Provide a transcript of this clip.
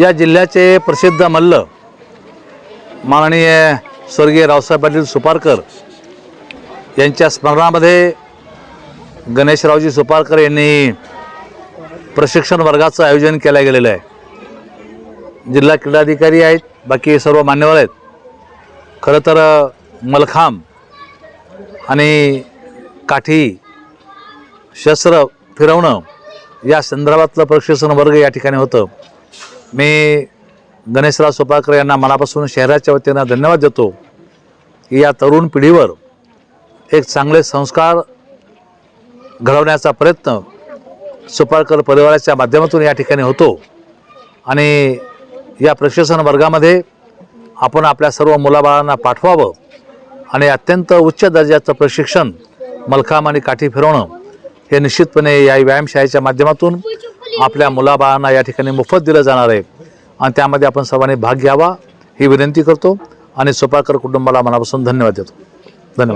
या जिल्ह्याचे प्रसिद्ध मल्ल माननीय स्वर्गीय रावसाहेब पाटील सुपारकर यांच्या स्मरणामध्ये गणेशरावजी सुपारकर यांनी प्रशिक्षण वर्गाचं आयोजन केलं गेलेलं आहे. जिल्हा क्रीडाधिकारी आहेत बाकी सर्व मान्यवर आहेत. खरं तर मलखांब आणि काठी शस्त्र फिरवणं या संदर्भातलं प्रशिक्षण वर्ग या ठिकाणी होतं. मी गणेशराव सोपाकर यांना मनापासून शहराच्या वतीनं धन्यवाद देतो की या तरुण पिढीवर एक चांगले संस्कार घडवण्याचा प्रयत्न सुपारकर परिवाराच्या माध्यमातून या ठिकाणी होतो. आणि या प्रशिक्षण वर्गामध्ये आपण आपल्या सर्व मुलाबाळांना पाठवावं आणि अत्यंत उच्च दर्जाचं प्रशिक्षण मलखांब आणि काठी फिरवणं हे निश्चितपणे या व्यायामशाळेच्या माध्यमातून आपल्या मुलाबाळांना या ठिकाणी मोफत दिलं जाणार आहे. आणि त्यामध्ये आपण सर्वांनी भाग घ्यावा ही विनंती करतो. आणि सोपाकर कुटुंबाला मनापासून धन्यवाद देतो.